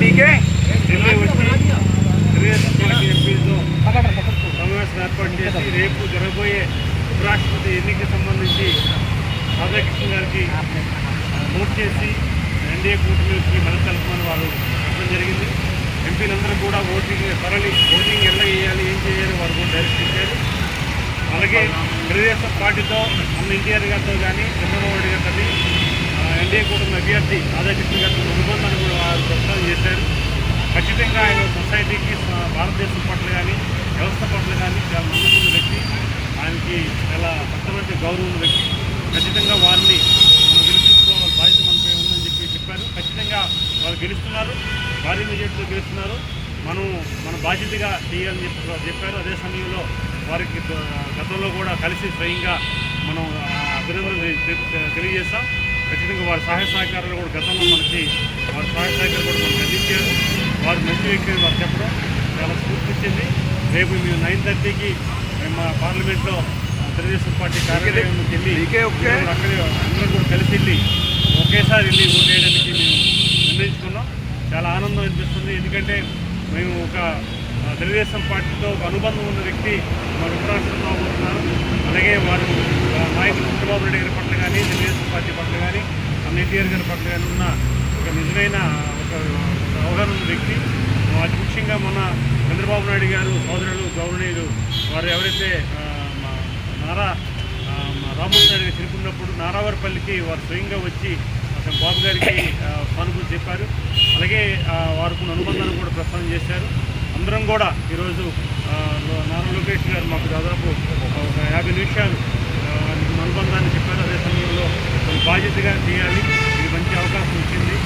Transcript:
DK Delhi వచ్చి సమావేశం ఏర్పాటు చేసి రేపు జరగబోయే ఉపరాష్ట్రపతి ఎన్నికకి సంబంధించి రాధాకృష్ణ గారికి నోట్ చేసి ఎన్డీఏ కూటమికి మద్దతు కలపమని వారు చెప్పడం జరిగింది. ఎంపీలందరూ కూడా ఓటింగ్ తరలి ఓటింగ్ ఎలా చేయాలి ఏం చేయాలి వారు కూడా డైరెక్ట్ ఇచ్చారు అలాగే తెలుగుదేశం పార్టీతో అన్న ఎన్టీఆర్ గారితో కానీ చంద్రబాబు నాయుడు గారితో ఎన్డీఏ కూటమి అభ్యర్థి రాధాకృష్ణ గారితో అనుబంధాన్ని కూడా వారు ప్రస్తావన చేశారు ఖచ్చితంగా ఆయన సొసైటీకి స- భారతదేశం పట్ల కానీ వ్యవస్థ పట్ల కానీ చాలా నమ్మకం ఉన్న వ్యక్తి ఆయనకి చాలా పట్టణమైన గౌరవం వ్యక్తి ఖచ్చితంగా వారిని మనం గెలిపించుకోవాలి బాధ్యత మనపై ఉందని చెప్పి చెప్పారు. ఖచ్చితంగా వారు గెలుస్తున్నారు. భారీ మెజార్టీతో గెలుస్తున్నారు. మనం మన బాధ్యతగా చేయాలని చెప్పి చెప్పారు. అదే సమయంలో వారికి గతంలో కూడా కలిసి స్వయంగా మనం అభినందన తెలియజేస్తాం. ఖచ్చితంగా వారి సహాయ సహకారాలు కూడా గతంలో మనకి వారి సహాయ సహకారాలు కూడా మనకు అందించారు. వారు మంచి వ్యక్తి వారు చెప్పడం చాలా స్ఫూర్తిచ్చింది రేపు మేము నైన్ థర్టీకి మేము మా పార్లమెంట్లో తెలుగుదేశం పార్టీ కార్యాలయంలోకి వెళ్ళి అక్కడే అందరూ కూడా కలిసి వెళ్ళి ఒకేసారి వెళ్ళి ఓటు వేయడానికి మేము నిర్ణయించుకున్నాం. చాలా ఆనందం అనిపిస్తుంది. ఎందుకంటే మేము ఒక తెలుగుదేశం పార్టీతో ఒక అనుబంధం ఉన్న వ్యక్తి మా ఉపరాష్ట్రంలో అవుతున్నారు అలాగే వారు నాయకులు చంద్రబాబు నాయుడు గారి పట్ల కానీ తెలుగుదేశం పార్టీ పట్ల కానీ ఎన్టీఆర్ గారి పట్ల కానీ ఉన్న ఒక నిజమైన ఒక అవగాహన ఉన్న వ్యక్తి. అతి ముఖ్యంగా మన చంద్రబాబు నాయుడు గారు సోదరులు గౌరవనీయులు వారు ఎవరైతే రామ్మోహన్ నాయుడు గారు చనిపోయినప్పుడు నారావారిపల్లికి వారు స్వయంగా వచ్చి అతను బాబు గారికి సానుభూతి చెప్పారు. అలాగే వారికి ఉన్న అనుబంధాన్ని కూడా ప్రస్తావన చేశారు. అందరం కూడా ఈరోజు నారా లోకేష్ గారు మాకు దాదాపు ఒక యాభై నిమిషాలు అనుబంధాన్ని చెప్పారు. అదే సమయంలో బాధ్యతగా చేయాలి. ఇది మంచి అవకాశం వచ్చింది